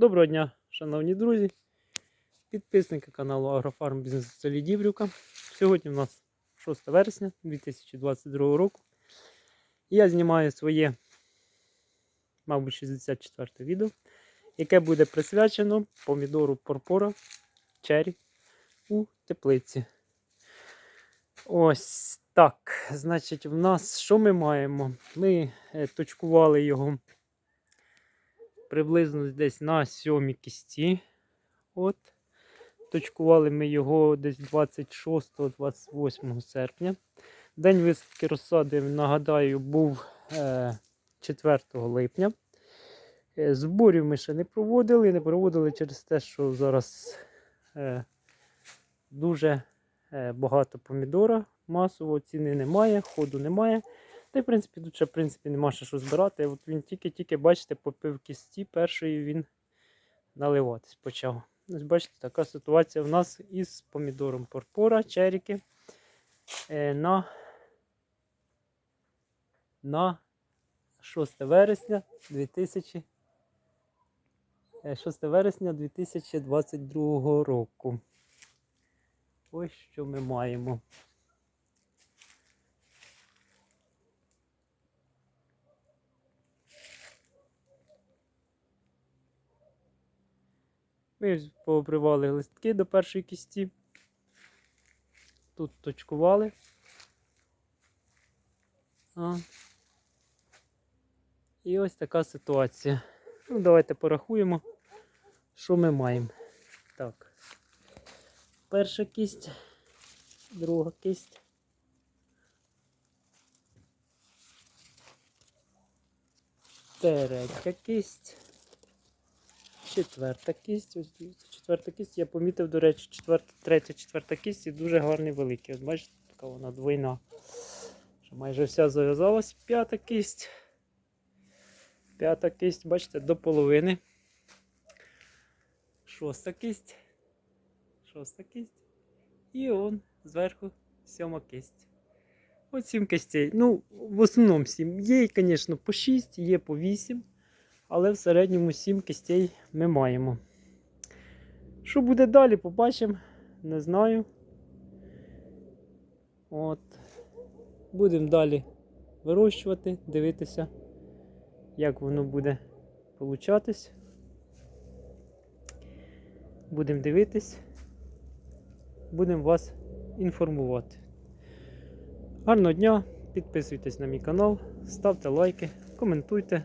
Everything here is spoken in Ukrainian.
Доброго дня, шановні друзі, підписники каналу Агрофарм Бізнес в селі. Сьогодні у нас 6 вересня 2022 року. Я знімаю своє, мабуть, 64 відео, яке буде присвячено помідору Порпора Черрі у теплиці. Ось так. Значить, в нас що ми маємо? Ми е, точкували його приблизно десь на сьомій кісті. От. Точкували ми його десь 26-28 серпня. День висадки розсади, нагадаю, був е, 4 липня. Е, зборів ми ще не проводили, не проводили через те, що зараз е, дуже е, багато помідора, масово ціни немає, ходу немає. Та в принципі, тут ще в принципі, нема ще що збирати. От він тільки-тільки, бачите, попив кісті, першої він наливатись почав. Ось бачите, така ситуація в нас із помідором порпора, черіки е, на, на 6 вересня 2000, е, 6 вересня 2022 року. Ось що ми маємо. Ми пообривали листки до першої кісті. Тут точкували. А. І ось така ситуація. Ну, давайте порахуємо, що ми маємо. Так. Перша кість, друга кість. Третя кість. Четверта кість. Ось дивіться, четверта кість. Я помітив, до речі, четверта, третя, четверта кість і дуже гарний великий. От бачите, така вона двойна. Що майже вся зав'язалась. П'ята кість. П'ята кість, бачите, до половини. Шоста кість. Шоста кість. І он зверху сьома кість. Ось сім кістей. Ну, в основному сім. Є, звісно, по 6, є по 8. Але в середньому 7 кістей ми маємо. Що буде далі, побачимо. Не знаю. От. Будемо далі вирощувати, дивитися, як воно буде получатись. Будемо дивитись, будемо вас інформувати. Гарного дня! Підписуйтесь на мій канал, ставте лайки, коментуйте.